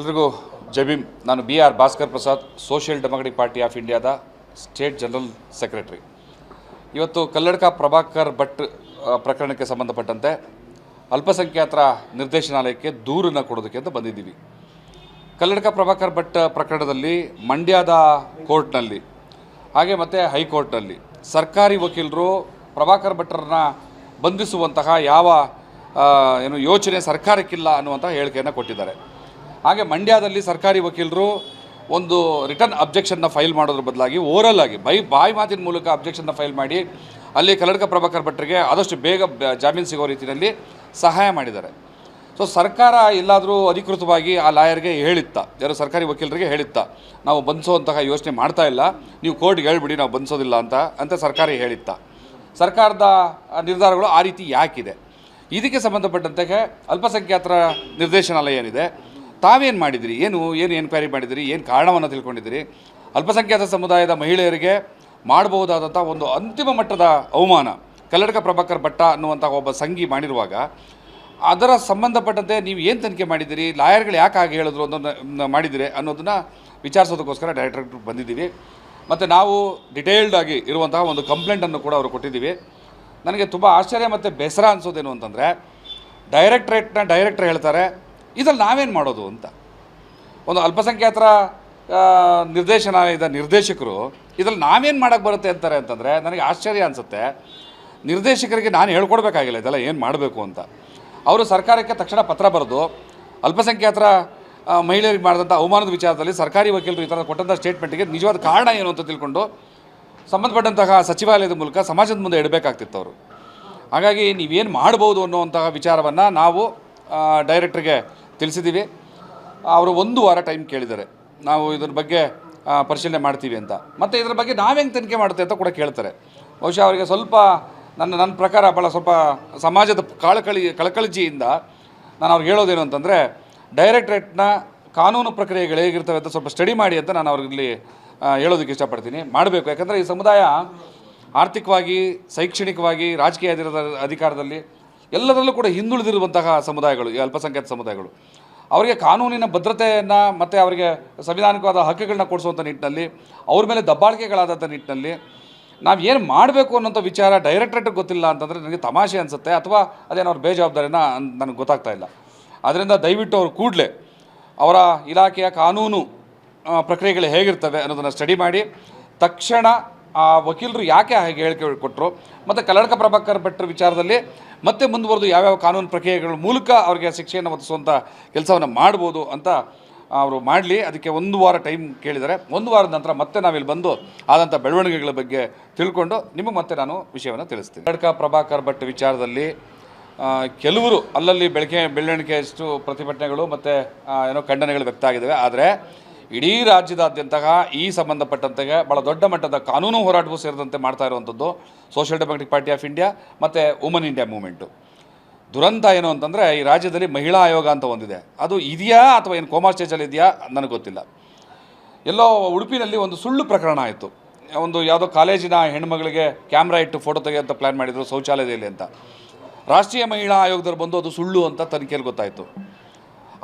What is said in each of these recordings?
ಎಲ್ರಿಗೂ ಜಬೀಮ್ ನಾನು B R Bhaskar Prasad, social democratic party of ಇಂಡಿಯಾದ ಸ್ಟೇಟ್ ಜನರಲ್ ಸೆಕ್ರೆಟರಿ. ಇವತ್ತು ಕಲ್ಲಡ್ಕ ಪ್ರಭಾಕರ್ ಭಟ್ ಪ್ರಕರಣಕ್ಕೆ ಸಂಬಂಧಪಟ್ಟಂತೆ ಅಲ್ಪಸಂಖ್ಯಾತರ ನಿರ್ದೇಶನಾಲಯಕ್ಕೆ ದೂರನ್ನು ಕೊಡೋದಕ್ಕೆ ಅಂತ ಬಂದಿದ್ದೀವಿ. ಕಲ್ಲಡ್ಕ ಪ್ರಭಾಕರ್ ಭಟ್ ಪ್ರಕರಣದಲ್ಲಿ ಮಂಡ್ಯದ ಕೋರ್ಟ್ನಲ್ಲಿ, ಹಾಗೆ ಮತ್ತು ಹೈಕೋರ್ಟ್ನಲ್ಲಿ ಸರ್ಕಾರಿ ವಕೀಲರು ಪ್ರಭಾಕರ್ ಭಟ್ರನ್ನ ಬಂಧಿಸುವಂತಹ ಯಾವ ಏನು ಯೋಚನೆ ಸರ್ಕಾರಕ್ಕಿಲ್ಲ ಅನ್ನುವಂಥ ಹೇಳಿಕೆಯನ್ನು ಕೊಟ್ಟಿದ್ದಾರೆ. ಹಾಗೆ ಮಂಡ್ಯದಲ್ಲಿ ಸರ್ಕಾರಿ ವಕೀಲರು ಒಂದು ರಿಟರ್ನ್ ಅಬ್ಜೆಕ್ಷನ್ನ ಫೈಲ್ ಮಾಡೋದ್ರ ಬದಲಾಗಿ ಓರಲ್ ಆಗಿ ಬೈ ಬಾಯಿ ಮಾತಿನ ಮೂಲಕ ಅಬ್ಜೆಕ್ಷನ್ನ ಫೈಲ್ ಮಾಡಿ ಅಲ್ಲಿ ಕಲಡ್ಕ ಪ್ರಭಾಕರ್ ಭಟ್ರಿಗೆ ಆದಷ್ಟು ಬೇಗ ಜಾಮೀನು ಸಿಗೋ ರೀತಿಯಲ್ಲಿ ಸಹಾಯ ಮಾಡಿದ್ದಾರೆ. ಸೊ ಸರ್ಕಾರ ಎಲ್ಲಾದರೂ ಅಧಿಕೃತವಾಗಿ ಆ ಲಾಯರ್ಗೆ ಹೇಳಿತ್ತ, ಯಾರು ಸರ್ಕಾರಿ ವಕೀಲರಿಗೆ ಹೇಳಿತ್ತ, ನಾವು ಬಂಧಿಸುವಂತಹ ಯೋಚನೆ ಮಾಡ್ತಾ ಇಲ್ಲ, ನೀವು ಕೋರ್ಟ್ಗೆ ಹೇಳ್ಬಿಡಿ, ನಾವು ಬಂಧಿಸೋದಿಲ್ಲ ಅಂತ ಅಂತ ಸರ್ಕಾರ ಹೇಳಿತ್ತ. ಸರ್ಕಾರದ ನಿರ್ಧಾರಗಳು ಆ ರೀತಿ ಯಾಕಿದೆ. ಇದಕ್ಕೆ ಸಂಬಂಧಪಟ್ಟಂತೆ ಅಲ್ಪಸಂಖ್ಯಾತರ ನಿರ್ದೇಶನಾಲಯ ಏನಿದೆ ತಾವೇನು ಮಾಡಿದಿರಿ? ಏನು ಏನು ಎನ್ಕ್ವೈರಿ ಮಾಡಿದಿರಿ? ಏನು ಕಾರಣವನ್ನು ತಿಳ್ಕೊಂಡಿದ್ದೀರಿ ಅಲ್ಪಸಂಖ್ಯಾತ ಸಮುದಾಯದ ಮಹಿಳೆಯರಿಗೆ ಮಾಡಬಹುದಾದಂಥ ಒಂದು ಅಂತಿಮ ಮಟ್ಟದ ಅವಮಾನ. ಕಲ್ಲಡಕ ಪ್ರಭಾಕರ್ ಭಟ್ಟ ಅನ್ನುವಂಥ ಒಬ್ಬ ಸಂಘಿ ಮಾಡಿರುವಾಗ, ಅದರ ಸಂಬಂಧಪಟ್ಟಂತೆ ನೀವು ಏನು ತನಿಖೆ ಮಾಡಿದ್ದೀರಿ? ಲಾಯರ್ಗಳು ಯಾಕೆ ಹಾಗೆ ಹೇಳಿದ್ರು ಅನ್ನೋದನ್ನ ಮಾಡಿದಿರಿ ಅನ್ನೋದನ್ನು ವಿಚಾರಿಸೋದಕ್ಕೋಸ್ಕರ ಡೈರೆಕ್ಟರ್ ಬಂದಿದ್ದೀವಿ. ಮತ್ತು ನಾವು ಡಿಟೇಲ್ಡ್ ಆಗಿ ಇರುವಂತಹ ಒಂದು ಕಂಪ್ಲೇಂಟನ್ನು ಕೂಡ ಅವರು ಕೊಟ್ಟಿದ್ದೀವಿ. ನನಗೆ ತುಂಬ ಆಶ್ಚರ್ಯ ಮತ್ತು ಬೇಸರ ಅನಿಸೋದೇನು ಅಂತಂದರೆ ಡೈರೆಕ್ಟ್ರೇಟ್ನ ಡೈರೆಕ್ಟ್ರ್ ಹೇಳ್ತಾರೆ ಇದ್ರಲ್ಲಿ ನಾವೇನು ಮಾಡೋದು ಅಂತ. ಒಂದು ಅಲ್ಪಸಂಖ್ಯಾತರ ನಿರ್ದೇಶನ ನಿರ್ದೇಶನಾಲಯದ ನಿರ್ದೇಶಕರು, ಇದ್ರಲ್ಲಿ ನಾವೇನು ಮಾಡೋಕ್ಕೆ ಬರುತ್ತೆ ಅಂತಾರೆ ಅಂತಂದರೆ, ನನಗೆ ಆಶ್ಚರ್ಯ ಅನಿಸುತ್ತೆ. ನಿರ್ದೇಶಕರಿಗೆ ನಾನು ಹೇಳ್ಕೊಡ್ಬೇಕಾಗಿಲ್ಲ, ಇದೆಲ್ಲ ಏನು ಮಾಡಬೇಕು ಅಂತ. ಅವರು ಸರ್ಕಾರಕ್ಕೆ ತಕ್ಷಣ ಪತ್ರ ಬರೆದು, ಅಲ್ಪಸಂಖ್ಯಾತರ ಮಹಿಳೆಯರಿಗೆ ಮಾಡಿದಂಥ ಅವಮಾನದ ವಿಚಾರದಲ್ಲಿ ಸರ್ಕಾರಿ ವಕೀಲರು ಈ ಥರ ಕೊಟ್ಟಂಥ ಸ್ಟೇಟ್ಮೆಂಟಿಗೆ ನಿಜವಾದ ಕಾರಣ ಏನು ಅಂತ ತಿಳ್ಕೊಂಡು, ಸಂಬಂಧಪಟ್ಟಂತಹ ಸಚಿವಾಲಯದ ಮೂಲಕ ಸಮಾಜದ ಮುಂದೆ ಇಡಬೇಕಾಗ್ತಿತ್ತು ಅವರು. ಹಾಗಾಗಿ ನೀವೇನು ಮಾಡ್ಬೋದು ಅನ್ನುವಂತಹ ವಿಚಾರವನ್ನು ನಾವು ಡೈರೆಕ್ಟ್ರಿಗೆ ತಿಳಿಸಿದ್ದೀವಿ. ಅವರು ಒಂದು ವಾರ ಟೈಮ್ ಕೇಳಿದ್ದಾರೆ. ನಾವು ಇದ್ರ ಬಗ್ಗೆ ಪರಿಶೀಲನೆ ಮಾಡ್ತೀವಿ ಅಂತ. ಮತ್ತು ಇದ್ರ ಬಗ್ಗೆ ನಾವೇನು ತನಿಖೆ ಮಾಡುತ್ತೆ ಅಂತ ಕೂಡ ಕೇಳ್ತಾರೆ. ಬಹುಶಃ ಅವರಿಗೆ ಸ್ವಲ್ಪ ನನ್ನ ನನ್ನ ಪ್ರಕಾರ ಭಾಳ ಸ್ವಲ್ಪ ಸಮಾಜದ ಕಳಕಳಿ ಕಳಕಳಿಜಿಯಿಂದ ನಾನು ಅವ್ರಿಗೆ ಹೇಳೋದೇನು ಅಂತಂದರೆ ಡೈರೆಕ್ಟ್ರೇಟ್ನ ಕಾನೂನು ಪ್ರಕ್ರಿಯೆಗಳು ಹೇಗಿರ್ತವೆ ಅಂತ ಸ್ವಲ್ಪ ಸ್ಟಡಿ ಮಾಡಿ ಅಂತ ನಾನು ಅವ್ರಲ್ಲಿ ಆ, ಹೇಳೋದಕ್ಕೆ ಇಷ್ಟಪಡ್ತೀನಿ. ಮಾಡಬೇಕು. ಯಾಕಂದರೆ ಈ ಸಮುದಾಯ ಆರ್ಥಿಕವಾಗಿ ಶೈಕ್ಷಣಿಕವಾಗಿ ರಾಜಕೀಯ ಅಧಿಕಾರದಲ್ಲಿ ಎಲ್ಲದರಲ್ಲೂ ಕೂಡ ಹಿಂದುಳಿದಿರುವಂತಹ ಸಮುದಾಯಗಳು ಈ ಅಲ್ಪಸಂಖ್ಯಾತ ಸಮುದಾಯಗಳು. ಅವರಿಗೆ ಕಾನೂನಿನ ಭದ್ರತೆಯನ್ನು ಮತ್ತು ಅವರಿಗೆ ಸಂವಿಧಾನಿಕವಾದ ಹಕ್ಕುಗಳನ್ನ ಕೊಡಿಸುವಂಥ ನಿಟ್ಟಿನಲ್ಲಿ, ಅವ್ರ ಮೇಲೆ ದಬ್ಬಾಳಿಕೆಗಳಾದಂಥ ನಿಟ್ಟಿನಲ್ಲಿ ನಾವು ಏನು ಮಾಡಬೇಕು ಅನ್ನೋಂಥ ವಿಚಾರ ಡೈರೆಕ್ಟ್ರೇಟ್ಗೆ ಗೊತ್ತಿಲ್ಲ ಅಂತಂದರೆ ನನಗೆ ತಮಾಷೆ ಅನಿಸುತ್ತೆ ಅಥವಾ ಅದೇನೋ ಅವ್ರ ಬೇಜವಾಬ್ದಾರಿನ ನನಗೆ ಗೊತ್ತಾಗ್ತಾ ಇಲ್ಲ. ಅದರಿಂದ ದಯವಿಟ್ಟು ಅವರು ಕೂಡಲೇ ಅವರ ಇಲಾಖೆಯ ಕಾನೂನು ಪ್ರಕ್ರಿಯೆಗಳು ಹೇಗಿರ್ತವೆ ಅನ್ನೋದನ್ನು ಸ್ಟಡಿ ಮಾಡಿ, ತಕ್ಷಣ ಆ ವಕೀಲರು ಯಾಕೆ ಹಾಗೆ ಹೇಳಿಕೆ ಕೊಟ್ಟರು ಮತ್ತು ಕಲ್ಲಡಕ ಪ್ರಭಾಕರ್ ಭಟ್ರ ವಿಚಾರದಲ್ಲಿ ಮತ್ತೆ ಮುಂದುವರೆದು ಯಾವ್ಯಾವ ಕಾನೂನು ಪ್ರಕ್ರಿಯೆಗಳ ಮೂಲಕ ಅವರಿಗೆ ಶಿಕ್ಷೆಯನ್ನು ಒದಗಿಸುವಂಥ ಕೆಲಸವನ್ನು ಮಾಡ್ಬೋದು ಅಂತ ಅವರು ಮಾಡಲಿ. ಅದಕ್ಕೆ ಒಂದು ವಾರ ಟೈಮ್ ಕೇಳಿದರೆ ಒಂದು ವಾರದ ನಂತರ ಮತ್ತೆ ನಾವಿಲ್ಲಿ ಬಂದು ಆದಂಥ ಬೆಳವಣಿಗೆಗಳ ಬಗ್ಗೆ ತಿಳ್ಕೊಂಡು ನಿಮಗೆ ಮತ್ತೆ ನಾನು ವಿಷಯವನ್ನು ತಿಳಿಸ್ತೀನಿ. ಕಲ್ಲಡಕ ಪ್ರಭಾಕರ್ ಭಟ್ ವಿಚಾರದಲ್ಲಿ ಕೆಲವರು ಅಲ್ಲಲ್ಲಿ ಬೆಳಕೆ ಬೆಳವಣಿಗೆಯಷ್ಟು ಪ್ರತಿಭಟನೆಗಳು ಮತ್ತು ಏನೋ ಖಂಡನೆಗಳು ವ್ಯಕ್ತ ಆಗಿದ್ದಾವೆ. ಆದರೆ ಇಡೀ ರಾಜ್ಯದಾದ್ಯಂತಹ ಈ ಸಂಬಂಧಪಟ್ಟಂತೆ ಭಾಳ ದೊಡ್ಡ ಮಟ್ಟದ ಕಾನೂನು ಹೋರಾಟವೂ ಸೇರಿದಂತೆ ಮಾಡ್ತಾ ಇರುವಂಥದ್ದು social democratic party of India ಮತ್ತು ವುಮನ್ ಇಂಡಿಯಾ ಮೂವ್ಮೆಂಟು ದುರಂತ ಏನು ಅಂತಂದರೆ ಈ ರಾಜ್ಯದಲ್ಲಿ ಮಹಿಳಾ ಆಯೋಗ ಅಂತ ಒಂದಿದೆ. ಅದು ಇದೆಯಾ ಅಥವಾ ಏನು ಕೋಮಾ ಸ್ಟೇಜಲ್ಲಿ ಇದೆಯಾ ನನಗೆ ಗೊತ್ತಿಲ್ಲ. ಎಲ್ಲೋ ಉಡುಪಿನಲ್ಲಿ ಒಂದು ಸುಳ್ಳು ಪ್ರಕರಣ ಆಯಿತು. ಒಂದು ಯಾವುದೋ ಕಾಲೇಜಿನ ಹೆಣ್ಮಗಳಿಗೆ ಕ್ಯಾಮ್ರಾ ಇಟ್ಟು ಫೋಟೋ ತೆಗೆಯೋಂಥ ಪ್ಲ್ಯಾನ್ ಮಾಡಿದರು ಶೌಚಾಲಯದಲ್ಲಿ ಅಂತ. ರಾಷ್ಟ್ರೀಯ ಮಹಿಳಾ ಆಯೋಗದವ್ರು ಬಂದು ಅದು ಸುಳ್ಳು ಅಂತ ತನಿಖೆಯಲ್ಲಿ ಗೊತ್ತಾಯಿತು.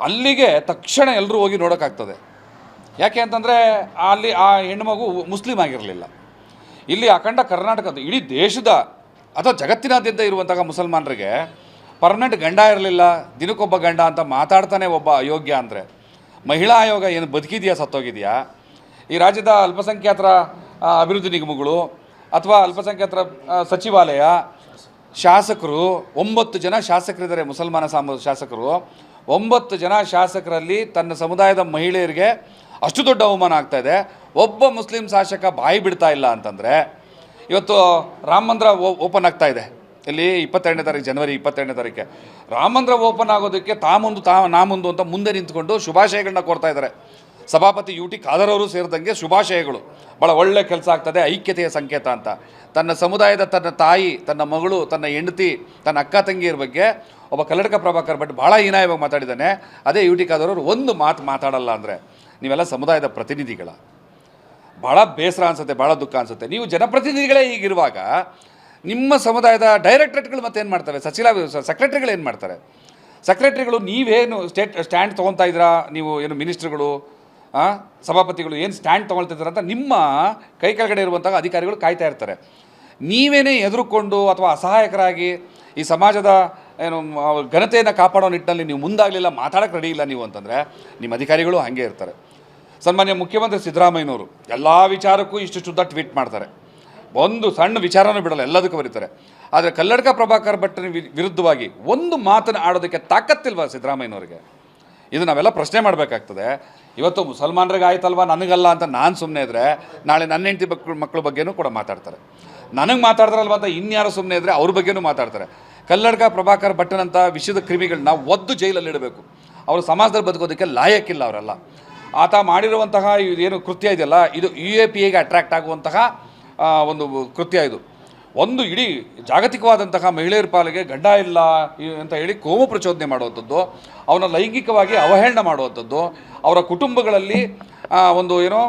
ಅಲ್ಲಿಗೆ ತಕ್ಷಣ ಎಲ್ಲರೂ ಹೋಗಿ ನೋಡೋಕ್ಕಾಗ್ತದೆ. ಯಾಕೆ ಅಂತಂದರೆ ಅಲ್ಲಿ ಆ ಹೆಣ್ಣುಮಗು ಮುಸ್ಲಿಂ ಆಗಿರಲಿಲ್ಲ. ಇಲ್ಲಿ ಅಖಂಡ ಕರ್ನಾಟಕದ ಇಡೀ ದೇಶದ, ಅಥವಾ ಜಗತ್ತಿನಾದ್ಯಂತ ಇರುವಂತಹ ಮುಸಲ್ಮಾನರಿಗೆ ಪರ್ಮನೆಂಟ್ ಗಂಡ ಇರಲಿಲ್ಲ, ದಿನಕ್ಕೊಬ್ಬ ಗಂಡ ಅಂತ ಮಾತಾಡ್ತಾನೆ ಒಬ್ಬ ಅಯೋಗ್ಯ ಅಂದರೆ. ಮಹಿಳಾ ಆಯೋಗ ಏನು ಬದುಕಿದೆಯಾ, ಸತ್ತೋಗಿದೆಯಾ? ಈ ರಾಜ್ಯದ ಅಲ್ಪಸಂಖ್ಯಾತರ ಅಭಿವೃದ್ಧಿ ನಿಗಮಗಳು, ಅಥವಾ ಅಲ್ಪಸಂಖ್ಯಾತರ ಸಚಿವಾಲಯ, ಶಾಸಕರು, ಒಂಬತ್ತು ಜನ ಶಾಸಕರಿದ್ದಾರೆ ಮುಸಲ್ಮಾನ ಸಾಮ, ಶಾಸಕರು. ಒಂಬತ್ತು ಜನ ಶಾಸಕರಲ್ಲಿ ತನ್ನ ಸಮುದಾಯದ ಮಹಿಳೆಯರಿಗೆ ಅಷ್ಟು ದೊಡ್ಡ ಅವಮಾನ ಆಗ್ತಾ ಇದೆ. ಒಬ್ಬ ಮುಸ್ಲಿಂ ಶಾಸಕ ಬಾಯಿ ಬಿಡ್ತಾ ಇಲ್ಲ ಅಂತಂದರೆ, ಇವತ್ತು ರಾಮ ಮಂದಿರ ಓಪನ್ ಆಗ್ತಾ ಇದೆ. ಇಲ್ಲಿ ಇಪ್ಪತ್ತೆರಡನೇ ತಾರೀಕು, ಜನವರಿ ಇಪ್ಪತ್ತೆರಡನೇ ತಾರೀಕೆ. ರಾಮ ಮಂದಿರ ಓಪನ್ ಆಗೋದಕ್ಕೆ ತಾ ಮುಂದು, ತಾ ನಾ ಮುಂದು ಅಂತ ಮುಂದೆ ನಿಂತ್ಕೊಂಡು ಶುಭಾಶಯಗಳನ್ನ ಕೊಡ್ತಾ ಇದ್ದಾರೆ. ಸಭಾಪತಿ ಯು ಟಿ ಖಾದರ್ ಅವರು ಸೇರಿದಂಗೆ ಶುಭಾಶಯಗಳು. ಭಾಳ ಒಳ್ಳೆ ಕೆಲಸ ಆಗ್ತದೆ, ಐಕ್ಯತೆಯ ಸಂಕೇತ ಅಂತ. ತನ್ನ ಸಮುದಾಯದ ತನ್ನ ತಾಯಿ, ತನ್ನ ಮಗಳು, ತನ್ನ ಹೆಂಡತಿ, ತನ್ನ ಅಕ್ಕ ತಂಗಿಯರ ಬಗ್ಗೆ ಒಬ್ಬ ಕಲ್ಲಡಕ ಪ್ರಭಾಕರ್ ಭಟ್ ಭಾಳ ಹೀನಾಯವಾಗಿ ಮಾತಾಡಿದ್ದಾನೆ. ಅದೇ ಯು ಟಿ ಖಾದರ್ ಅವರು ಒಂದು ಮಾತು ಮಾತಾಡಲ್ಲ ಅಂದರೆ. ನೀವೆಲ್ಲ ಸಮುದಾಯದ ಪ್ರತಿನಿಧಿಗಳ. ಭಾಳ ಬೇಸರ ಅನಿಸುತ್ತೆ ಭಾಳ ದುಃಖ ಅನಿಸುತ್ತೆ. ನೀವು ಜನಪ್ರತಿನಿಧಿಗಳೇ ಹೀಗಿರುವಾಗ ನಿಮ್ಮ ಸಮುದಾಯದ ಡೈರೆಕ್ಟ್ರೇಟ್ಗಳು ಮತ್ತೆ ಏನು ಮಾಡ್ತವೆ ಸಚಿವ ಸೆಕ್ರೆಟರಿಗಳು ಏನು ಮಾಡ್ತಾರೆ? ಸೆಕ್ರೆಟ್ರಿಗಳು ನೀವೇನು ಸ್ಟೇಟ್, ಸ್ಟ್ಯಾಂಡ್ ತೊಗೊತಾ ಇದ್ದೀರಾ? ನೀವು ಏನು ಮಿನಿಸ್ಟ್ರುಗಳು ಸಭಾಪತಿಗಳು ಏನು ಸ್ಟ್ಯಾಂಡ್ ತೊಗೊಳ್ತಿದ್ದಾರೆ ಅಂತ ನಿಮ್ಮ ಕೈ ಕೆಳಗಡೆ ಇರುವಂತಹ ಅಧಿಕಾರಿಗಳು ಕಾಯ್ತಾ ಇರ್ತಾರೆ. ನೀವೇನೇ ಎದುರುಕೊಂಡು ಅಥವಾ ಅಸಹಾಯಕರಾಗಿ ಈ ಸಮಾಜದ ಏನು ಘನತೆಯನ್ನು ಕಾಪಾಡೋ ನಿಟ್ಟಿನಲ್ಲಿ ನೀವು ಮುಂದಾಗಲಿಲ್ಲ ಮಾತಾಡೋಕ್ಕೆ ರೆಡಿ ಇಲ್ಲ ನೀವು ಅಂತಂದರೆ ನಿಮ್ಮ ಅಧಿಕಾರಿಗಳು ಹಾಗೆ ಇರ್ತಾರೆ. ಸನ್ಮಾನ್ಯ ಮುಖ್ಯಮಂತ್ರಿ ಸಿದ್ದರಾಮಯ್ಯನವರು, ಎಲ್ಲ ವಿಚಾರಕ್ಕೂ ಇಷ್ಟು ಶುದ್ಧ ಟ್ವೀಟ್ ಮಾಡ್ತಾರೆ. ಒಂದು ಸಣ್ಣ ವಿಚಾರನೂ ಬಿಡಲ್ಲ, ಎಲ್ಲದಕ್ಕೂ ಬರೀತಾರೆ. ಆದರೆ ಕಲ್ಲಡ್ಕ ಪ್ರಭಾಕರ್ ಭಟ್ಟನ ವಿರುದ್ಧವಾಗಿ ಒಂದು ಮಾತನ್ನು ಆಡೋದಕ್ಕೆ ತಾಕತ್ತಿಲ್ವ ಸಿದ್ದರಾಮಯ್ಯನವರಿಗೆ? ಇದು ನಾವೆಲ್ಲ ಪ್ರಶ್ನೆ ಮಾಡಬೇಕಾಗ್ತದೆ. ಇವತ್ತು ಮುಸಲ್ಮಾನರಿಗೆ ಆಯ್ತಲ್ವ ನನಗಲ್ಲ ಅಂತ ನಾನು ಸುಮ್ಮನೆ ಇದ್ದರೆ ನಾಳೆ ನನ್ನ ಹೆಂಡತಿ ಮಕ್ಕಳು ಮಕ್ಕಳ ಬಗ್ಗೆನೂ ಕೂಡ ಮಾತಾಡ್ತಾರೆ. ನನಗೆ ಮಾತಾಡ್ತಾರಲ್ವ ಅಂತ ಇನ್ಯಾರು ಸುಮ್ಮನೆ ಇದ್ದರೆ ಅವ್ರ ಬಗ್ಗೆನೂ ಮಾತಾಡ್ತಾರೆ. ಕಲ್ಲಡ್ಕ ಪ್ರಭಾಕರ್ ಭಟ್ಟನಂಥ ವಿಷಯದ ಕ್ರಿಮಿಗಳನ್ನ ಒದ್ದು ಜೈಲಲ್ಲಿ ಇಡಬೇಕು. ಅವರು ಸಮಾಜದಲ್ಲಿ ಬದುಕೋದಕ್ಕೆ ಲಾಯಕ್ಕಿಲ್ಲ ಅವರೆಲ್ಲ. ಆತ ಮಾಡಿರುವಂತಹ ಏನು ಕೃತ್ಯ ಇದೆಯಲ್ಲ, ಇದು ಯು ಎ ಪಿ ಎಗೆ ಅಟ್ರಾಕ್ಟ್ ಆಗುವಂತಹ ಒಂದು ಕೃತ್ಯ ಇದು. ಒಂದು ಇಡೀ ಜಾಗತಿಕವಾದಂತಹ ಮಹಿಳೆಯರ ಪಾಲಿಗೆ ಗಡ್ಡ ಇಲ್ಲ ಅಂತ ಹೇಳಿ ಕೋಮು ಪ್ರಚೋದನೆ ಮಾಡುವಂಥದ್ದು, ಅವನ ಲೈಂಗಿಕವಾಗಿ ಅವಹೇಳನ ಮಾಡುವಂಥದ್ದು, ಅವರ ಕುಟುಂಬಗಳಲ್ಲಿ ಒಂದು ಏನೋ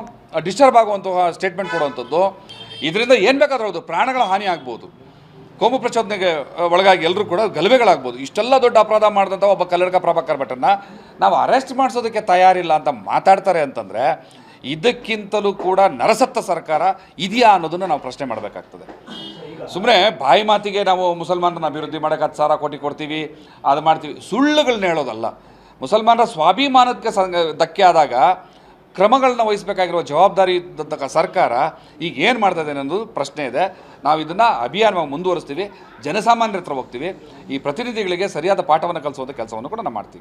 ಡಿಸ್ಟರ್ಬ್ ಆಗುವಂತಹ ಸ್ಟೇಟ್ಮೆಂಟ್ ಕೊಡುವಂಥದ್ದು ಇದರಿಂದ ಏನು ಬೇಕಾದ್ರೂ ಹೌದು, ಪ್ರಾಣಗಳ ಹಾನಿ ಆಗ್ಬೋದು. ಕೋಮು ಪ್ರಚೋದನೆಗೆ ಒಳಗಾಗಿ ಎಲ್ಲರೂ ಕೂಡ ಗಲಭೆಗಳಾಗ್ಬೋದು. ಇಷ್ಟೆಲ್ಲ ದೊಡ್ಡ ಅಪರಾಧ ಮಾಡಿದಂಥ ಒಬ್ಬ ಕಲ್ಲಡ್ಕ ಪ್ರಭಾಕರ್ ಭಟ್ಟನ್ನ ನಾವು ಅರೆಸ್ಟ್ ಮಾಡಿಸೋದಕ್ಕೆ ತಯಾರಿಲ್ಲ ಅಂತ ಮಾತಾಡ್ತಾರೆ ಅಂತಂದರೆ, ಇದಕ್ಕಿಂತಲೂ ಕೂಡ ನರಸತ್ತ ಸರ್ಕಾರ ಇದೆಯಾ ಅನ್ನೋದನ್ನು ನಾವು ಪ್ರಶ್ನೆ ಮಾಡಬೇಕಾಗ್ತದೆ. ಸುಮ್ಮನೆ ಬಾಯಿ ಮಾತಿಗೆ ನಾವು ಮುಸಲ್ಮಾನರನ್ನ ಅಭಿವೃದ್ಧಿ ಮಾಡೋಕೆ ಹತ್ತು ಸಾವಿರ ಕೋಟಿ ಕೊಡ್ತೀವಿ, ಅದು ಮಾಡ್ತೀವಿ ಸುಳ್ಳುಗಳನ್ನ ಹೇಳೋದಲ್ಲ. ಮುಸಲ್ಮಾನರ ಸ್ವಾಭಿಮಾನಕ್ಕೆ ಸಂಗ ಧಕ್ಕೆ ಆದಾಗ ಕ್ರಮಗಳನ್ನ ವಹಿಸಬೇಕಾಗಿರುವ ಜವಾಬ್ದಾರಿ ಇದ್ದಂತಹ ಸರ್ಕಾರ ಈಗ ಏನು ಮಾಡ್ತಾ ಇದೆ ಅನ್ನೋದು ಪ್ರಶ್ನೆ ಇದೆ. ನಾವು ಇದನ್ನು ಅಭಿಯಾನವಾಗಿ ಮುಂದುವರಿಸ್ತೀವಿ. ಜನಸಾಮಾನ್ಯರ ಹತ್ರ ಹೋಗ್ತೀವಿ. ಈ ಪ್ರತಿನಿಧಿಗಳಿಗೆ ಸರಿಯಾದ ಪಾಠವನ್ನು ಕಲಿಸುವಂಥ ಕೆಲಸವನ್ನು ಕೂಡ ನಾವು ಮಾಡ್ತೀವಿ.